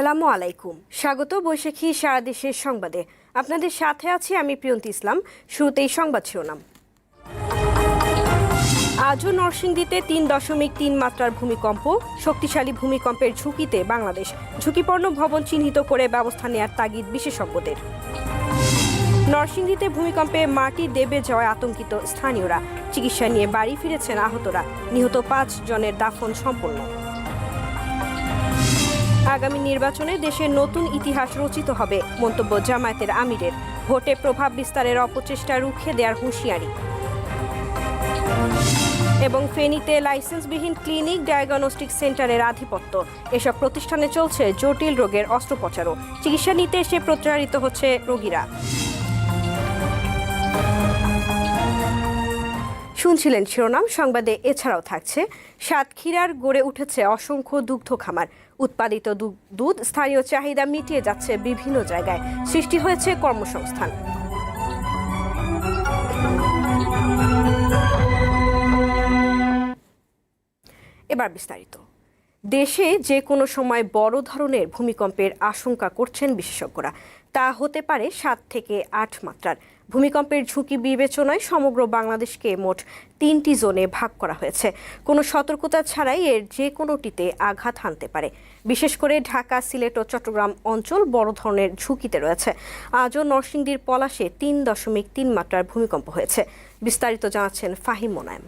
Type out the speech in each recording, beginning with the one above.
আসসালামু আলাইকুম। স্বাগত বৈশাখী সারা দেশের সংবাদে। আপনাদের সাথে আছি আমি প্রিয়ন্ত ইসলাম। শুরুতেই সংবাদ শিরোনাম। আজও নরসিংদীতে তিন দশমিক তিন মাত্রার ভূমিকম্প, শক্তিশালী ভূমিকম্পের ঝুঁকিতে বাংলাদেশ। ঝুঁকিপূর্ণ ভবন চিহ্নিত করে ব্যবস্থা নেয়ার তাগিদ বিশেষজ্ঞদের। নরসিংদীতে ভূমিকম্পে মাটি দেবে যাওয়ায় আতঙ্কিত স্থানীয়রা। চিকিৎসা নিয়ে বাড়ি ফিরেছেন আহতরা। নিহত পাঁচ জনের দাফন সম্পন্ন। আগামী নির্বাচনে দেশের নতুন ইতিহাস রচিত হবে। মন্তব্য জামায়াতের আমিরের। ভোটে প্রভাব বিস্তারের অপচেষ্টা রুখে দেওয়ার হুঁশিয়ারি। এবং ফেনীতে লাইসেন্সবিহীন ক্লিনিক ডায়াগনস্টিক সেন্টারের আধিপত্য। এসব প্রতিষ্ঠানে চলছে জটিল রোগের অস্ত্রোপচারও। চিকিৎসা নিতে এসে প্রচারিত হচ্ছে রোগীরা। শুনছিলেন শিরোনাম সংবাদে এছাড়াও থাকছে, সাতক্ষীরার গড়ে উঠেছে অসংখ্য দুগ্ধ খামার। উৎপাদিত দুধ স্থানীয় চাহিদা মিটিয়ে যাচ্ছে বিভিন্ন জায়গায়। সৃষ্টি হয়েছে কর্মসংস্থান। এবার বিস্তারিত। দেশে যে কোনো সময় বড় ধরনের ভূমিকম্পের আশঙ্কা করছেন বিশেষজ্ঞরা। তা হতে পারে সাত থেকে আট মাত্রার। ভূমিকম্পের ঝুঁকি বিবেচনায় সমগ্র বাংলাদেশকে মোট তিনটি জোনে ভাগ করা হয়েছে। কোনো সতর্কতা ছাড়াই এর যে কোনোটিতে আঘাত হানতে পারে। বিশেষ করে ঢাকা, সিলেট ও চট্টগ্রাম অঞ্চল বড় ধরনের ঝুঁকিতে রয়েছে। আজও নরসিংদীর পলাশে তিন দশমিক তিন মাত্রার ভূমিকম্প হয়েছে। বিস্তারিত জানাচ্ছেন ফাহিম মোনায়েম।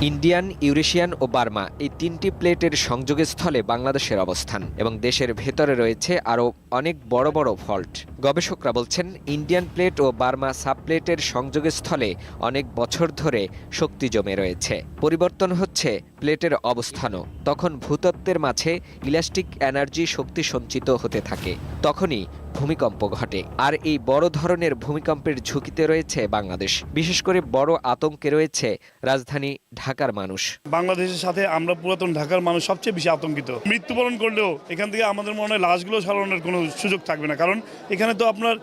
ইন্ডিয়ান, ইউরেশিয়ান ও বার্মা এই তিনটি প্লেটের সংযোগস্থলে বাংলাদেশের অবস্থান এবং দেশের ভেতরে রয়েছে আরও অনেক বড় বড় ফল্ট গবেষকরা বলছেন, ইন্ডিয়ান প্লেট ও বার্মা সাবপ্লেটের সংযোগস্থলে অনেক বছর ধরে শক্তি জমে রয়েছে। পরিবর্তন হচ্ছে প্লেটের অবস্থানও। তখন ভূতত্ত্বের মাঝে ইলাস্টিক এনার্জি শক্তি সঞ্চিত হতে থাকে। তখনই ভূমিকম্প ঘটে। আর এই বড় ধরনের ভূমিকম্পের ঝুঁকিতে রয়েছে বাংলাদেশ। বিশেষ করে বড় আতঙ্কে রয়েছে রাজধানী ঢাকার মানুষ। বাংলাদেশের সাথে আমরা পুরাতন ঢাকার মানুষ সবচেয়ে বেশি আতঙ্কিত। মৃত্যুবরণ করলেও এখান থেকে আমাদের মনে হয় লাশগুলো সরানোর কোনো সুযোগ থাকবে না। কারণ এখানে তো আপনার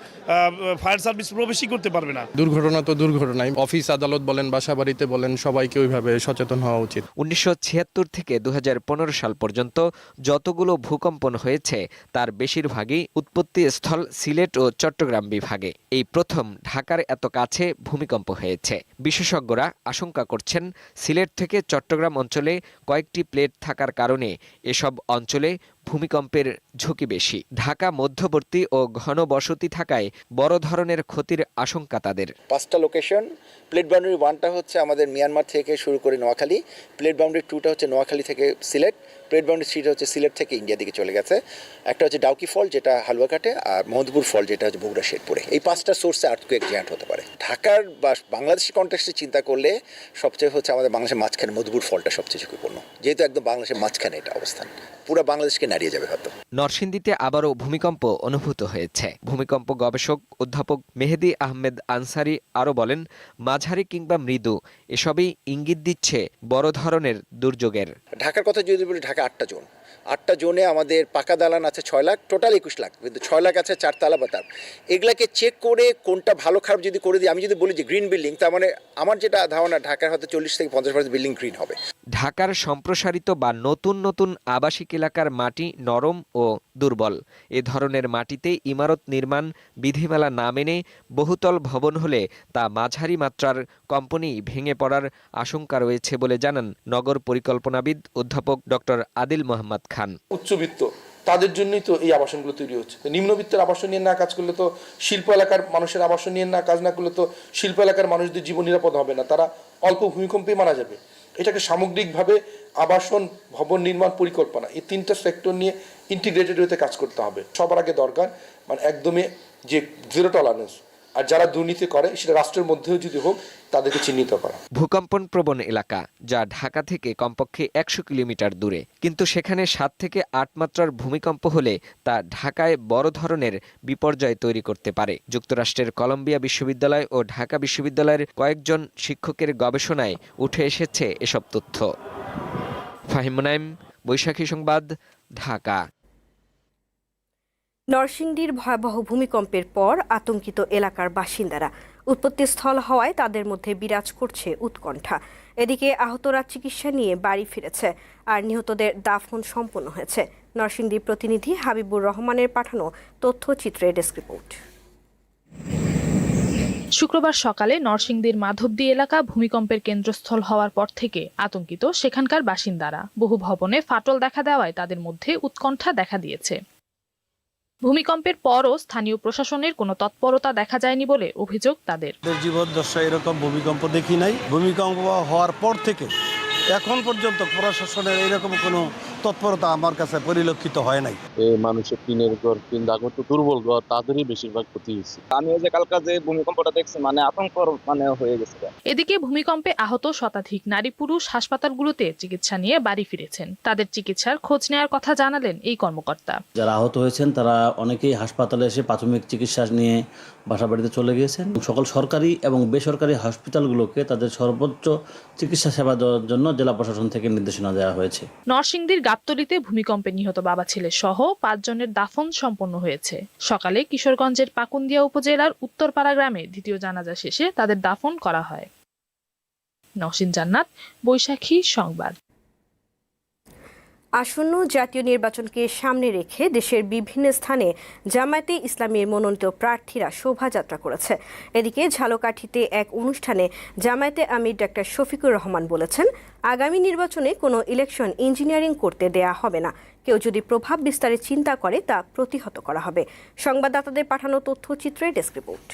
ফায়ার সার্ভিস প্রবেশই করতে পারবে না। দুর্ঘটনা তো দুর্ঘটনাই। অফিস আদালত বলেন বাসা বাড়িতে বলেন সবাইকে ওইভাবে সচেতন হওয়া উচিত। উনিশশো ছিয়াত্তর থেকে দু হাজার পনেরো সাল পর্যন্ত যতগুলো ভূকম্পন হয়েছে তার বেশিরভাগই উৎপত্তি স্থল সিলেট ও চট্টগ্রাম বিভাগে। এই প্রথম ঢাকার এত কাছে ভূমিকম্প হয়েছে। বিশেষজ্ঞরা আশঙ্কা করছেন, সিলেট থেকে চট্টগ্রাম অঞ্চলে কয়েকটি প্লেট থাকার কারণে এসব অঞ্চলে ভূমিকম্পের ঝুঁকি বেশি। ঢাকা মধ্যবর্তী ও ঘন বসতি থাকায় বড় ধরনের ক্ষতির আশঙ্কা তাদের। পাঁচটা লোকেশন প্লেট বাউন্ডারি ওয়ানটা হচ্ছে আমাদের মিয়ানমার থেকে শুরু করে নোয়াখালী প্লেট বাউন্ডারি টুটা হচ্ছে নোয়াখালী থেকে সিলেট প্লেট বাউন্ডারি থ্রিটা হচ্ছে সিলেট থেকে ইন্ডিয়া দিকে চলে গেছে। একটা হচ্ছে ডাউকি ফল, যেটা হালুয়াঘাটে আর মহদপুর ফল, যেটা হচ্ছে বগুড়া শেরপুরে। এই পাঁচটা সোর্সে আর্থকুয়েক জ্যান্ট হতে পারে। ঢাকার বা বাংলাদেশি কন্টেক্সটে চিন্তা করলে সবচেয়ে হচ্ছে আমাদের বাংলাদেশের মাঝখানে মধুপুর ফলটা সবচেয়ে ঝুঁকিপূর্ণ। যেহেতু একদম বাংলাদেশের মাঝখানে এটা অবস্থান। পুরো বাংলাদেশকে নাড়িয়ে যাবে হয়তো নরসিংদীতে আবারও ভূমিকম্প অনুভূত হয়েছে। ভূমিকম্প গবেষক অধ্যাপক মেহেদি আহমেদ আনসারি আরও বলেন মাঝারি কিংবা মৃদু এসবই ইঙ্গিত দিচ্ছে বড় ধরনের দুর্যোগের। ঢাকার কথা যদি বলি ঢাকা আটটা জোন। আটটা জোনে আমাদের পাকা দালান আছে ছয় লাখ টোটাল একুশ লাখ, কিন্তু ছয় লাখ আছে চারতলা বা তার। এগুলাকে চেক করে কোনটা ভালো খারাপ যদি করে দিই, আমি যদি বলি যে গ্রিন বিল্ডিং তার মানে আমার যেটা ধারণা, ঢাকার হয়তো চল্লিশ থেকে পঞ্চাশ পার্সেন্ট বিল্ডিং গ্রিন হবে। ঢাকার সম্প্রসারিত বা নতুন নতুন আবাসিক এলাকার মাটি নরম ও দুর্বল। এ ধরনের মাটিতে ইমারত নির্মাণ বিধিমালা না মেনে বহুতল ভবন হলে তা মাঝারি মাত্রার কোম্পানি ভেঙে পড়ার আশঙ্কা রয়েছে বলে জানান নগর পরিকল্পনাবিদ অধ্যাপক ডক্টর আদিল মোহাম্মদ। খান। উচ্চবিত্ত, তাদের জন্যই তো এই আবাসনগুলো তৈরি হচ্ছে। নিম্নবিত্তের আবাসন নিয়ে না কাজ করলে তো শিল্প এলাকার মানুষের আবাসন নিয়ে না কাজ না করলে তো শিল্প এলাকার মানুষদের জীবন নিরাপদ হবে না। তারা অল্প ভূমিকম্পে মারা যাবে। এটাকে সামগ্রিকভাবে আবাসন, ভবন নির্মাণ পরিকল্পনা, এই তিনটা সেক্টর নিয়ে ইন্টিগ্রেটেড হতে কাজ করতে হবে। সবার আগে দরকার মানে একদমই যে জিরো টলারেন্স আর যারা দুর্নীতি করে, সেটা রাষ্ট্রের মধ্যেও যদি হোক, তাদেরকে চিহ্নিত করা। ভূকম্পন প্রবণ এলাকা, যা ঢাকা থেকে কমপক্ষে একশো কিলোমিটার দূরে। কিন্তু সেখানে সাত থেকে আট মাত্রার ভূমিকম্প হলে তা ঢাকায় বড় ধরনের বিপর্যয় তৈরি করতে পারে। যুক্তরাষ্ট্রের কলম্বিয়া বিশ্ববিদ্যালয় ও ঢাকা বিশ্ববিদ্যালয়ের কয়েকজন শিক্ষকের গবেষণায় উঠে এসেছে এসব তথ্য। ফাহিম মুনাইম, বৈশাখী সংবাদ, ঢাকা। নরসিংদীর ভয়াবহ ভূমিকম্পের পর আতঙ্কিত এলাকার বাসিন্দারা। উৎপত্তিস্থল হওয়ায় তাদের মধ্যে বিরাজ করছে উৎকণ্ঠা। এদিকে আহতরা চিকিৎসা নিয়ে বাড়ি ফিরেছে আর নিহতদের দাফন সম্পন্ন হয়েছে। নরসিংদী প্রতিনিধি হাবিবুর রহমানের পাঠানো তথ্যচিত্রে ডেস্ক রিপোর্ট। শুক্রবার সকালে নরসিংদীর মাধবদী এলাকা ভূমিকম্পের কেন্দ্রস্থল হওয়ার পর থেকে আতঙ্কিত সেখানকার বাসিন্দারা। বহু ভবনে ফাটল দেখা দেওয়ায় তাদের মধ্যে উৎকণ্ঠা দেখা দিয়েছে। ভূমিকম্পের পরও স্থানীয় প্রশাসনের কোনো তৎপরতা দেখা যায়নি বলে অভিযোগ তাদের। জীবদ্দশা এরকম ভূমিকম্প দেখি নাই। ভূমিকম্প হওয়ার পর থেকে এখন পর্যন্ত প্রশাসনের এরকম কোনো তৎপরতা আমার কাছে পরিলক্ষিত হয় নাই। মানুষের টিনের ঘর টিন দাগর তো দুর্বল ঘর তাদেরই বেশিরভাগ ক্ষতি হয়েছে। আমি যে কালকা যে ভূমিকম্পটা দেখছি মানে আতঙ্ক মানে হয়ে গেছে এদিকে ভূমিকম্পে আহত শতাধিক নারী পুরুষ হাসপাতালগুলোতে চিকিৎসা নিয়ে বাড়ি ফিরেছেন। তাদের চিকিৎসার খোঁজ নেওয়ার কথা জানালেন এই কর্মকর্তা। যারা আহত হয়েছেন তারা অনেকেই হাসপাতালে এসে প্রাথমিক চিকিৎসা নিয়ে বাসা বাড়িতে চলে গিয়েছেন। সকল সরকারি এবং বেসরকারি হসপিটালগুলোকে তাদের সর্বোচ্চ চিকিৎসা সেবা দেওয়ার জন্য জেলা প্রশাসন থেকে নির্দেশনা দেওয়া হয়েছে। নরসিংদীর গাবতলীতে ভূমিকম্পে নিহত বাবা ছেলে সহ পাঁচজনের দাফন সম্পন্ন হয়েছে। সকালে কিশোরগঞ্জের পাকুন্দিয়া উপজেলার উত্তরপাড়া গ্রামে দ্বিতীয় জানাজা শেষে তাদের দাফন করা হয়। নসিন জান্নাত, বৈশাখী সংবাদ। আসন্ন জাতীয় নির্বাচনকে সামনে রেখে দেশের বিভিন্ন স্থানে জামায়াতে ইসলামীর মনোনীত প্রার্থীরা শোভাযাত্রা করেছে। এদিকে ঝালকাঠিতে এক অনুষ্ঠানে জামায়াতে আমির ডাক্তার শফিকুর রহমান বলেছেন, আগামী নির্বাচনে কোনো ইলেকশন ইঞ্জিনিয়ারিং করতে দেয়া হবে না। কেউ যদি প্রভাব বিস্তারে চিন্তা করে, তা প্রতিহত করা হবে। সংবাদদাতাদের পাঠানো তথ্যচিত্রে ডেস্ক রিপোর্ট।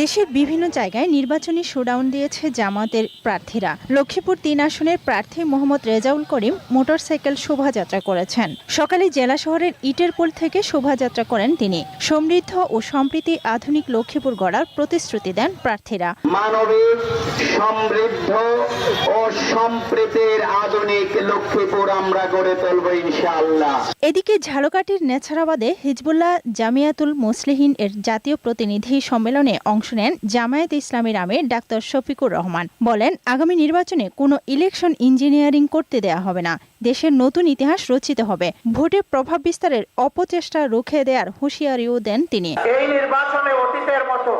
দেশের বিভিন্ন জায়গায় নির্বাচনী শোডাউন দিয়েছে জামাতের প্রার্থীরা। লক্ষ্মীপুর তিন আসনের প্রার্থী মোহাম্মদ রেজাউল করিম মোটরসাইকেল শোভাযাত্রা করেছেন। সকালে জেলা শহরের ইটেরপোল থেকে শোভাযাত্রা করেন তিনি। সমৃদ্ধ ও সম্প্রীতি আধুনিক লক্ষ্মীপুর গড়ার প্রতিশ্রুতি দেন প্রার্থীরা। মানবিক সমৃদ্ধ ও সম্প্রীতির আধুনিক লক্ষ্মীপুর আমরা গড়ে তুলব ইনশাআল্লাহ। এদিকে ঝালকাঠির নেছারাবাদে হিজবুল্লাহ জামিয়াতুল মুসলিহিন এর জাতীয় প্রতিনিধি সম্মেলনে অংশ নেন জামায়াত ইসলামীর আমির ডাক্তার শফিকুর রহমান। বলেন, আগামী নির্বাচনে কোনো ইলেকশন ইঞ্জিনিয়ারিং করতে দেয়া হবে না। দেশের নতুন ইতিহাস রচিত হবে। ভোটে প্রভাব বিস্তারের অপচেষ্টা রুখে দেওয়ার হুঁশিয়ারিও দেন তিনি। এই নির্বাচনে অতীতের মতো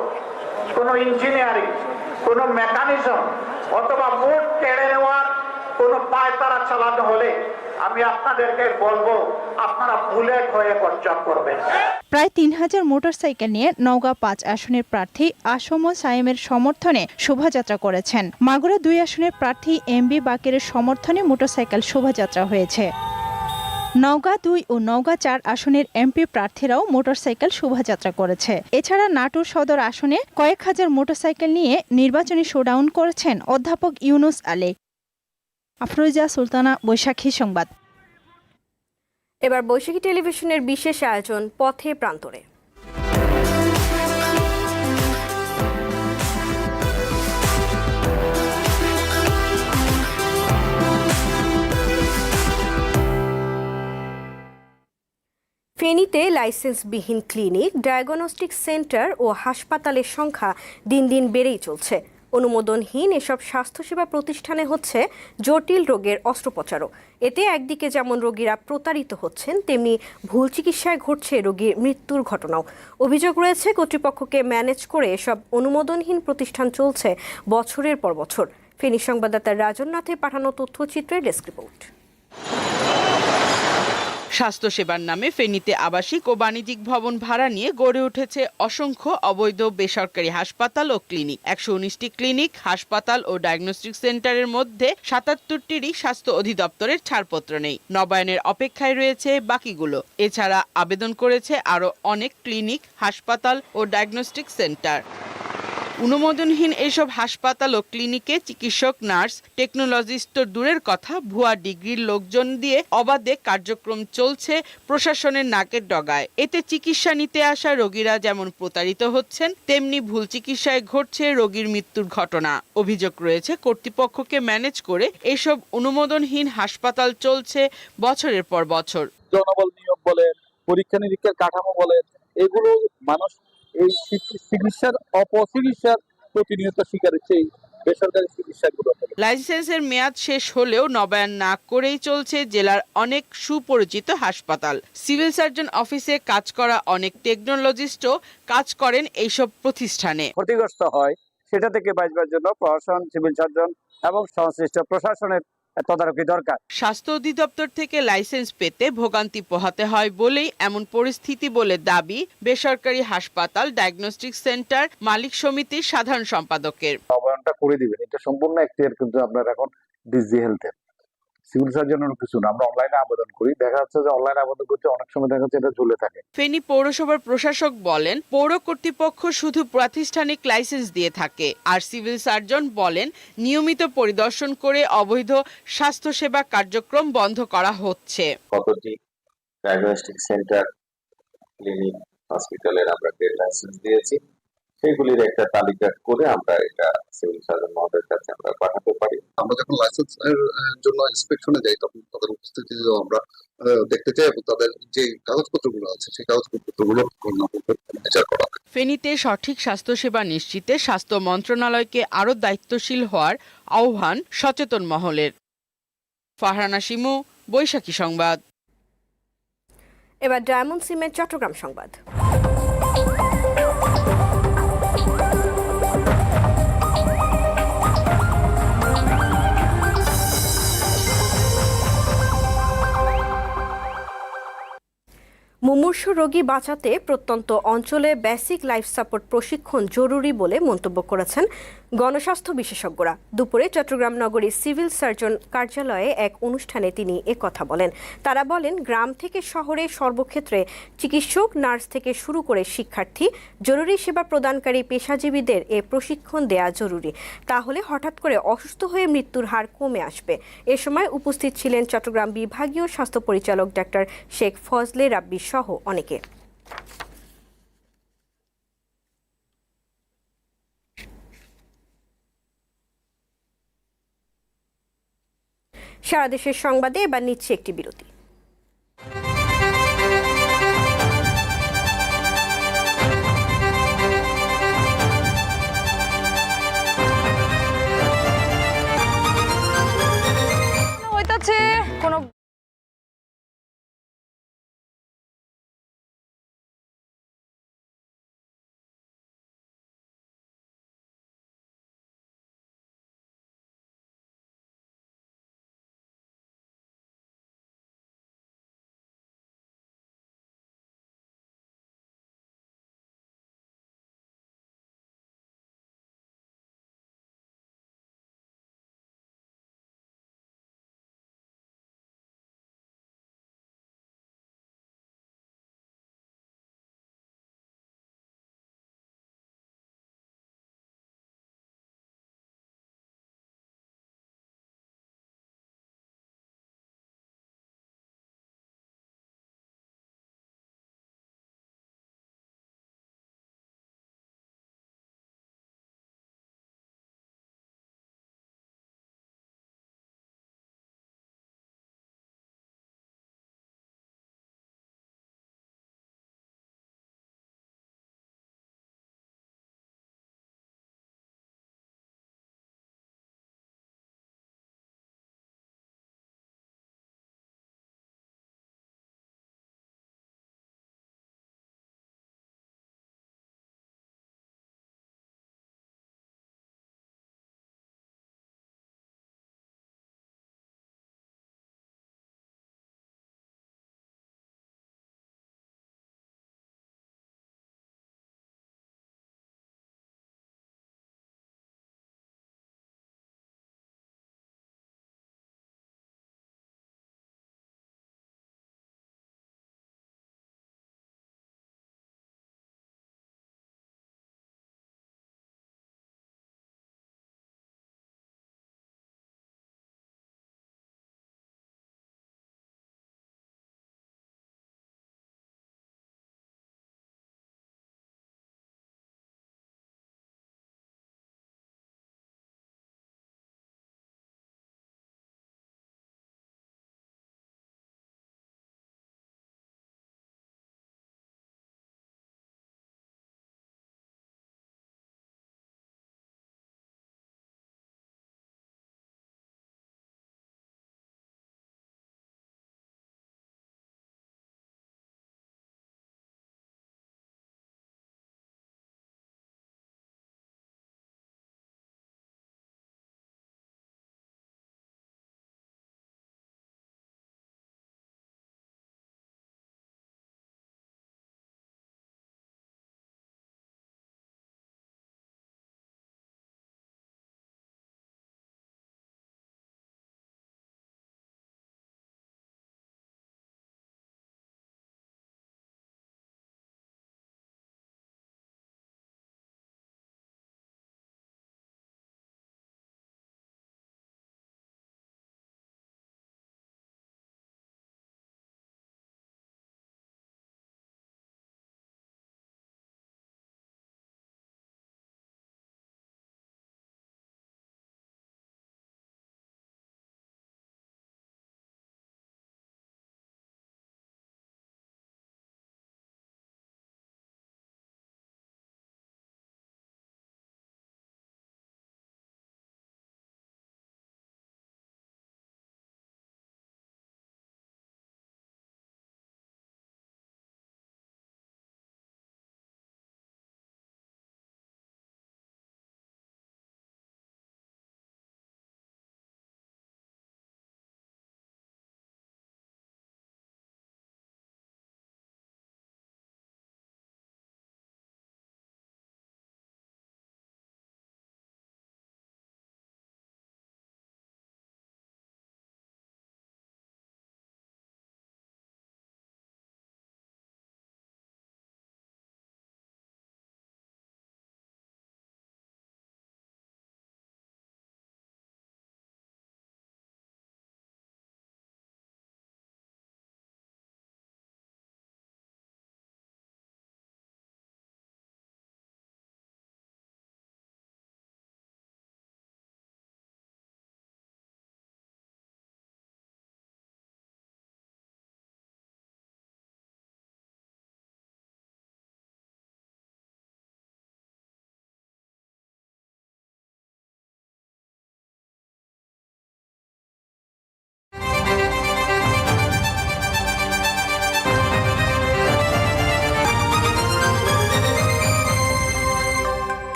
কোনো ইঞ্জিনিয়ারিং, কোনো মেকানিজম অথবা ভোট কেড়ে নেওয়ার কোনো পায়তারা চালানো হলে আমি আপনাদেরকে বলব, আপনারা হয়ে বর্জন করবেন। প্রায় তিন হাজার মোটরসাইকেল নিয়ে নওগাঁ পাঁচ আসনের প্রার্থী আসম সায়েমের সমর্থনে শোভাযাত্রা করেছেন। মাগুরা দুই আসনের প্রার্থী এম বি বাকেরের সমর্থনে মোটরসাইকেল শোভাযাত্রা হয়েছে। নওগাঁ দুই ও নওগাঁ চার আসনের এমপি প্রার্থীরাও মোটরসাইকেল শোভাযাত্রা করেছে। এছাড়া নাটোর সদর আসনে কয়েক হাজার মোটরসাইকেল নিয়ে নির্বাচনী শোডাউন করেছেন অধ্যাপক ইউনুস আলী। আফরোজা সুলতানা বৈশাখী সংবাদ। এবার বৈশাখী টেলিভিশনের বিশেষ আয়োজন, পথে প্রান্তরে। ফেনীতে লাইসেন্সবিহীন ক্লিনিক, ডায়াগনস্টিক সেন্টার ও হাসপাতালের সংখ্যা দিন দিন বেড়েই চলছে। অনুমোদনহীন এসব স্বাস্থ্যসেবা প্রতিষ্ঠানে হচ্ছে জটিল রোগের অস্ত্রোপচারও। এতে একদিকে যেমন রোগীরা প্রতারিত হচ্ছেন, তেমনি ভুল চিকিৎসায় ঘটছে রোগীর মৃত্যুর ঘটনাও। অভিযোগ রয়েছে, কর্তৃপক্ষকে ম্যানেজ করে এসব অনুমোদনহীন প্রতিষ্ঠান চলছে বছরের পর বছর। ফেনী সংবাদদাতা রাজননাথে পাঠানো তথ্যচিত্রের ডেস্ক রিপোর্ট। স্বাস্থ্যসেবার নামে ফেনীতে আবাসিক ও বাণিজ্যিক ভবন ভাড়া নিয়ে গড়ে উঠেছে অসংখ্য অবৈধ বেসরকারি হাসপাতাল ও ক্লিনিক। একশো উনিশটি ক্লিনিক, হাসপাতাল ও ডায়াগনস্টিক সেন্টারের মধ্যে সাতাত্তরটিরই স্বাস্থ্য অধিদপ্তরের ছাড়পত্র নেই। নবায়নের অপেক্ষায় রয়েছে বাকিগুলো। এছাড়া আবেদন করেছে আরও অনেক ক্লিনিক, হাসপাতাল ও ডায়াগনস্টিক সেন্টার। অনুমোদনহীন এইসব হাসপাতাল ও ক্লিনিকে চিকিৎসক, নার্স, টেকনোলজিস্ট তো দূরের কথা ভুয়া ডিগ্রির লোকজন দিয়ে অবাধে কার্যক্রম চলছে প্রশাসনের নাকের ডগায়। এতে চিকিৎসা নিতে আসা রোগীরা যেমন প্রতারিত হচ্ছেন, তেমনি ভুল চিকিৎসায় ঘটছে রোগীর মৃত্যুর ঘটনা। অভিযোগ রয়েছে, কর্তৃপক্ষকে ম্যানেজ করে এসব অনুমোদনহীন হাসপাতাল চলছে বছরের পর বছর। জনবল নিয়োগ বলেন পরীক্ষা নিরীক্ষার কাঠামো বলেন, এগুলো মানুষ এই চিকিৎসার অপচিকিৎসার প্রতিনিয়ত শিকার হচ্ছে এই বেসরকারি চিকিৎসাগুলো। লাইসেন্সের মেয়াদ শেষ হলেও নবায়ন না করেই চলছে জেলার অনেক সুপরিচিত হাসপাতাল। সিভিল সার্জন অফিসে কাজ করা অনেক টেকনোলজিস্টও কাজ করেন এইসব প্রতিষ্ঠানে। ক্ষতিগ্রস্ত হয় সেটা থেকে বাঁচবার জন্য প্রশাসন সিভিল সার্জন এবং সংশ্লিষ্ট প্রশাসনের তদারকি দরকার। স্বাস্থ্য অধিদপ্তর থেকে লাইসেন্স পেতে ভোগান্তি পোহাতে হয় বলেই এমন পরিস্থিতি বলে দাবি বেসরকারি হাসপাতাল ডায়াগনস্টিক সেন্টার মালিক সমিতির সাধারণ সম্পাদকের। অবয়নটা করে দিবেন। এটা সম্পূর্ণ এখতিয়ার কিন্তু আপনার এখন ডিজি হেলথের। সিভিল সার্জনের কিছু না আমরা অনলাইনে আবেদন করি। দেখা যাচ্ছে যে অনলাইনে আবেদন করতে অনেক সময় দেখা যাচ্ছে এটা ঝুলে থাকে। ফেনী পৌরসভার প্রশাসক বলেন পৌর কর্তৃপক্ষ শুধু প্রাতিষ্ঠানিক লাইসেন্স দিয়ে থাকে। আর সিভিল সার্জন বলেন নিয়মিত পরিদর্শন করে অবৈধ স্বাস্থ্যসেবা কার্যক্রম বন্ধ করা হচ্ছে। কতটি ডায়াগনস্টিক সেন্টার ক্লিনিক হসপিটালের আমরা লাইসেন্স দিয়েছি সেগুলির একটা তালিকা করে আমরা এটা সিভিল সার্জন মহোদয়ের কাছে আমরা পাঠাতে পারি। আমরা যখন লাইসেন্স এর জন্য ইন্সপেকশনে যাই তখন তাদের উপস্থিতিও আমরা দেখতে চাই এবং তাদের যে কাগজপত্রগুলো আছে সেই কাগজপত্রগুলো বিচার করা ফেনীতে সঠিক স্বাস্থ্যসেবা নিশ্চিতে স্বাস্থ্য মন্ত্রণালয়কে আরও দায়িত্বশীল হওয়ার আহ্বান সচেতন মহলের। ফারহানা শিমু বৈশাখী সংবাদ। এবার ডায়মন্ড সিমেন্ট চট্টগ্রাম সংবাদ। মুমূর্ষু রোগী বাঁচাতে প্রত্যন্ত অঞ্চলে বেসিক লাইফ সাপোর্ট প্রশিক্ষণ জরুরি বলে মন্তব্য করেছেন গণস্বাস্থ্য বিশেষজ্ঞরা। দুপুরে চট্টগ্রাম নগরী সিভিল সার্জন কার্যালয়ে এক অনুষ্ঠানে তিনি কথা বলেন। তারা বলেন, গ্রাম থেকে শহরে সর্বক্ষেত্রে চিকিৎসক, নার্স থেকে শুরু করে শিক্ষার্থী, জরুরি সেবা প্রদানকারী পেশাজীবীদের এ প্রশিক্ষণ দেয়া জরুরি। তাহলে হঠাৎ করে অসুস্থ হয়ে মৃত্যুর হার কমে আসবে। এ সময় উপস্থিত ছিলেন চট্টগ্রাম বিভাগীয় স্বাস্থ্য পরিচালক ডাক্তার শেখ ফজলে রাব্বি সহ অনেকে। সারা দেশের সংবাদে এবার নিচ্ছে একটি বিরতি।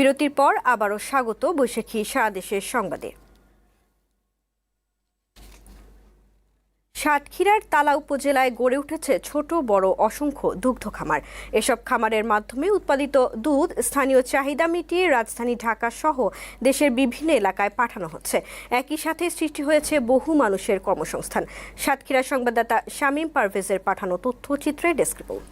বিরতির পর আবারও স্বাগত বৈশাখী সারা দেশের সংবাদে। সাতক্ষীরার তালা উপজেলায় গড়ে উঠেছে ছোট, বড়, অসংখ্য দুগ্ধ খামার। এসব খামারের মাধ্যমে উৎপাদিত দুধ স্থানীয় চাহিদা মিটিয়ে রাজধানী ঢাকা সহ দেশের বিভিন্ন এলাকায় পাঠানো হচ্ছে। একই সাথে সৃষ্টি হয়েছে বহু মানুষের কর্মসংস্থান। সাতক্ষীরা সংবাদদাতা শামীম পারভেজের পাঠানো তথ্যচিত্রে ডেস্ক রিপোর্ট।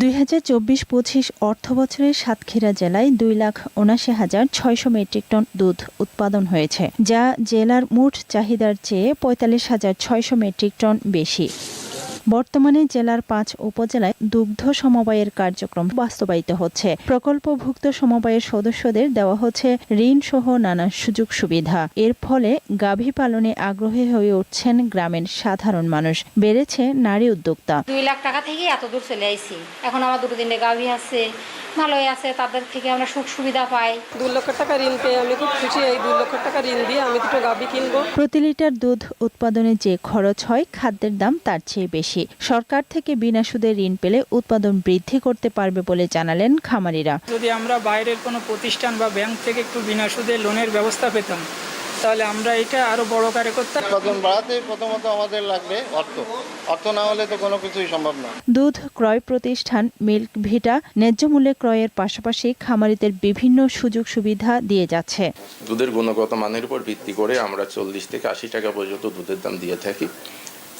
দুই হাজার চব্বিশ পঁচিশ অর্থ বছরে সাতক্ষীরা জেলায় দুই লাখ উনাশি হাজার ছয়শো মেট্রিক টন দুধ উৎপাদন হয়েছে, যা জেলার মোট চাহিদার চেয়ে পঁয়তাল্লিশ হাজার ছয়শো মেট্রিক টন বেশি। বর্তমানে জেলার পাঁচ উপজেলায় দুগ্ধ সমবায়ের কার্যক্রম বাস্তবায়িত হচ্ছে। প্রকল্পভুক্ত সমবায়ের সদস্যদের দেওয়া হচ্ছে ঋণ সহ নানা সুযোগ সুবিধা। এর ফলে গাভী পালনে আগ্রহী হয়ে উঠছেন গ্রামের সাধারণ মানুষ। বেড়েছে নারী উদ্যোক্তা। দুই লাখ টাকা থেকে এত দূর চলে আইছি। এখন আমার দুটো দিনে গাভী আছে ভালোই আছে তাদের থেকে আমরা সুখ সুবিধা পাই। দুই লক্ষ টাকা ঋণ পেয়ে আমি খুব খুশি। এই দুই লক্ষ টাকা ঋণ দিয়ে আমি দুটো গাভী কিনবো। প্রতি লিটার দুধ উৎপাদনে যে খরচ হয় খাদ্যের দাম তার চেয়ে বেশি। সরকার থেকে বিনা সুদে ঋণ পেলে উৎপাদন বৃদ্ধি করতে পারবে বলে জানালেন খামারিরা। যদি আমরা বাইরের কোনো প্রতিষ্ঠান বা ব্যাংক থেকে একটু বিনা সুদে লোনের ব্যবস্থা পেতাম তাহলে আমরা এটা আরও বড় কারে করতাম। উৎপাদন বাড়াতে প্রথমত আমাদের লাগবে অর্থ। অর্থ না হলে তো কোনো কিছুই সম্ভব না। দুধ ক্রয় প্রতিষ্ঠান মিল্ক ভিটা ন্যায্য মূল্যে ক্রয়ের পাশাপাশি খামারিদের বিভিন্ন সুযোগ সুবিধা দিয়ে যাচ্ছে। দুধের গুণগত মানের উপর ভিত্তি করে আমরা চল্লিশ থেকে আশি টাকা পর্যন্ত দুধের দাম দিয়ে থাকি।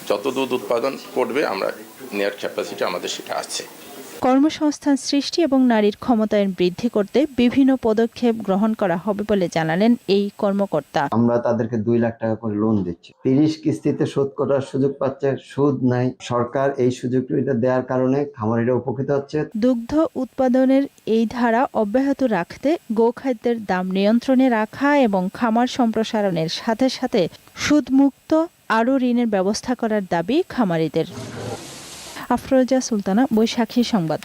যত দুধ উৎপাদন করবে আমরা নেয়ার ক্যাপাসিটি আমাদের সেটা আছে। কর্মসংস্থান সৃষ্টি এবং নারীর ক্ষমতায়ন বৃদ্ধি করতে বিভিন্ন পদক্ষেপ গ্রহণ করা হবে বলে জানালেন এই কর্মকর্তা। আমরা তাদেরকে দুই লাখ টাকা করে লোন দিচ্ছি। তিরিশ কিস্তিতে শোধ করার সুযোগ পাচ্ছে সুদ নাই। সরকার এই সুযোগটা দেওয়ার কারণে খামারিরা উপকৃত হচ্ছে। দুগ্ধ উৎপাদনের এই ধারা অব্যাহত রাখতে গোখাদ্যের দাম নিয়ন্ত্রণে রাখা এবং খামার সম্প্রসারণের সাথে সাথে সুদমুক্ত আরও ঋণের ব্যবস্থা করার দাবি খামারিদের। আফরোজা সুলতানা বৈশাখী সংবাদ।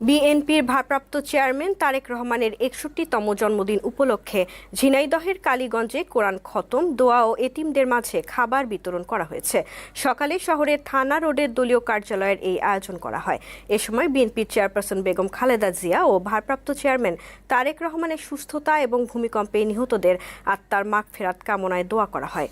বিএনপির ভারপ্রাপ্ত চেয়ারম্যান তারেক রহমানের একষট্টিতম জন্মদিন উপলক্ষে ঝিনাইদহের কালীগঞ্জে কোরআন খতম, দোয়া ও এতিমদের মাঝে খাবার বিতরণ করা হয়েছে। সকালে শহরের থানা রোডের দলীয় কার্যালয়ের এই আয়োজন করা হয়। এ সময় বিএনপির চেয়ারপারসন বেগম খালেদা জিয়া ও ভারপ্রাপ্ত চেয়ারম্যান তারেক রহমানের সুস্থতা এবং ভূমিকম্পে নিহতদের আত্মার মাগফেরাত কামনায় দোয়া করা হয়।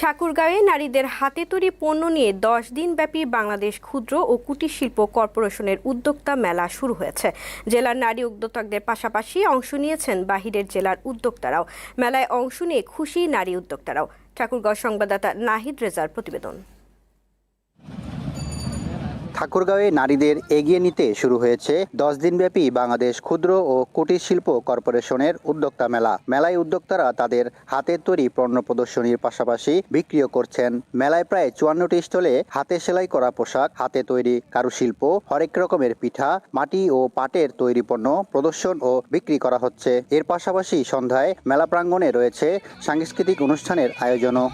ঠাকুরগাঁয়ে নারীদের হাতে তৈরি পণ্য নিয়ে দশ দিনব্যাপী বাংলাদেশ ক্ষুদ্র ও কুটির শিল্প কর্পোরেশনের উদ্যোক্তা মেলা শুরু হয়েছে। জেলার নারী উদ্যোক্তাদের পাশাপাশি অংশ নিয়েছেন বাহিরের জেলার উদ্যোক্তারাও। মেলায় অংশ নিয়ে খুশি নারী উদ্যোক্তারাও। ঠাকুরগাঁও সংবাদদাতা নাহিদ রেজার প্রতিবেদন। ঠাকুরগাঁওয়ে নারীদের এগিয়ে নিতে শুরু হয়েছে দশ দিনব্যাপী বাংলাদেশ ক্ষুদ্র ও কুটির শিল্প কর্পোরেশনের উদ্যোক্তা মেলা। মেলায় উদ্যোক্তারা তাদের হাতের তৈরি পণ্য প্রদর্শনীর পাশাপাশি বিক্রিও করছেন। মেলায় প্রায় চুয়ান্নটি স্টলে হাতে সেলাই করা পোশাক, হাতে তৈরি কারুশিল্প, হরেক রকমের পিঠা, মাটি ও পাটের তৈরি পণ্য প্রদর্শন ও বিক্রি করা হচ্ছে। এর পাশাপাশি সন্ধ্যায় মেলা প্রাঙ্গণে রয়েছে সাংস্কৃতিক অনুষ্ঠানের আয়োজনও।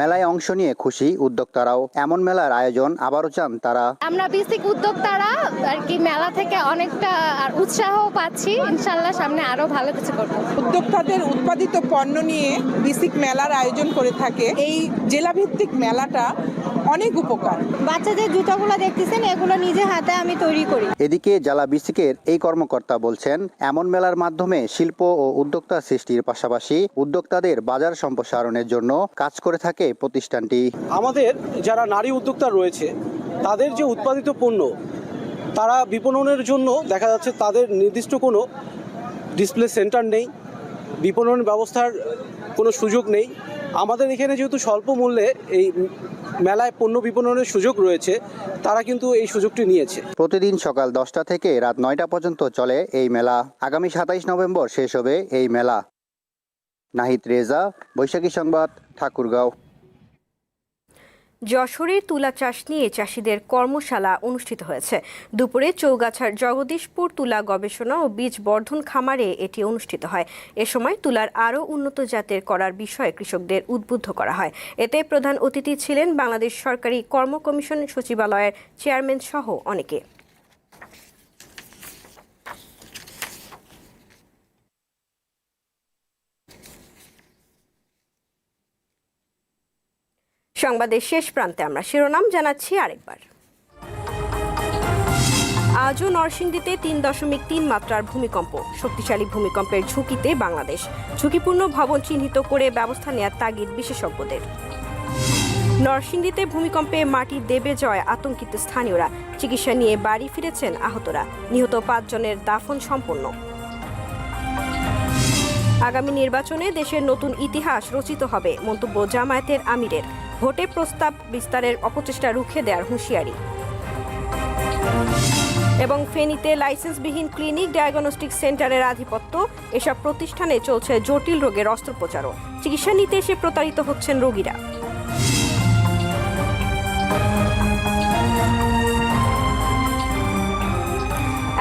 মেলায় অংশ নিয়ে খুশি উদ্যোক্তারাও। এমন মেলার আয়োজন আবারও চান তারা। আমরা বেসিক উদ্যোক্তারা আর কি মেলা থেকে অনেকটা আর উৎসাহ পাচ্ছি। ইনশাল্লাহ সামনে আরও ভালো কিছু করব। উদ্যোক্তাদের উৎপাদিত পণ্য নিয়ে বিসিক মেলার আয়োজন করে থাকে। এই জেলাভিত্তিক মেলাটা অনেক উপকার। বাচ্চাদের জুতাগুলো দেখতেছেন এগুলো নিজে হাতে আমি তৈরি করি। এদিকে জেলা বিসিকের এই কর্মকর্তা বলছেন এমন মেলার মাধ্যমে শিল্প ও উদ্যোক্তা সৃষ্টির পাশাপাশি উদ্যোক্তাদের বাজার সম্প্রসারণের জন্য কাজ করে থাকে প্রতিষ্ঠানটি? আমাদের যারা নারী উদ্যোক্তা রয়েছে তাদের যে উৎপাদিত পণ্য তারা বিপণনের জন্য দেখা যাচ্ছে তাদের নির্দিষ্ট কোনো ডিসপ্লে সেন্টার নেই বিপণন ব্যবস্থার কোনো সুযোগ নেই। আমাদের এখানে যেহেতু স্বল্প মূল্যে এই মেলায় পণ্য বিপণনের সুযোগ রয়েছে তারা কিন্তু এই সুযোগটি নিয়েছে। প্রতিদিন সকাল দশটা থেকে রাত নয়টা পর্যন্ত চলে এই মেলা। আগামী সাতাইশ নভেম্বর শেষ হবে এই মেলা। নাহিদ রেজা বৈশাখী সংবাদ ঠাকুরগাঁও। যশোরে তুলা চাষ নিয়ে চাষিদের কর্মশালা অনুষ্ঠিত হয়েছে। দুপুরে চৌগাছার জগদীশপুর তুলা গবেষণা ও বীজ বর্ধন খামারে এটি অনুষ্ঠিত হয়। এ সময় তুলার আরও উন্নত জাতের করার বিষয়ে কৃষকদের উদ্বুদ্ধ করা হয়। এতে প্রধান অতিথি ছিলেন বাংলাদেশ সরকারি কর্ম কমিশন সচিবালয়ের চেয়ারম্যান সহ অনেকে। সংবাদের শেষ প্রান্তে আমরা শিরোনাম জানাচ্ছি আরেকবার। আজও নরসিংদীতে তিন দশমিক তিন মাত্রার ভূমিকম্প। শক্তিশালী ভূমিকম্পের ঝুঁকিতে বাংলাদেশ। ঝুঁকিপূর্ণ ভবন চিহ্নিত করে ব্যবস্থা নেয়ার তাগিদ বিশেষজ্ঞদের। নরসিংদীতে ভূমিকম্পে মাটি দেবে জয় আতঙ্কিত স্থানীয়রা। চিকিৎসা নিয়ে বাড়ি ফিরেছেন আহতরা। নিহত পাঁচজনের দাফন সম্পন্ন। আগামী নির্বাচনে দেশের নতুন ইতিহাস রচিত হবে মন্তব্য জামায়াতের আমিরের। ভোটে প্রস্তাব বিস্তারের অপচেষ্টা রুখে দেওয়ার হুঁশিয়ারি। এবং ফেনীতে লাইসেন্সবিহীন ক্লিনিক ডায়াগনস্টিক সেন্টারের আধিপত্য, এসব প্রতিষ্ঠানে চলছে জটিল রোগের অস্ত্রোপচারও। চিকিৎসা নিতে এসে প্রতারিত হচ্ছেন রোগীরা।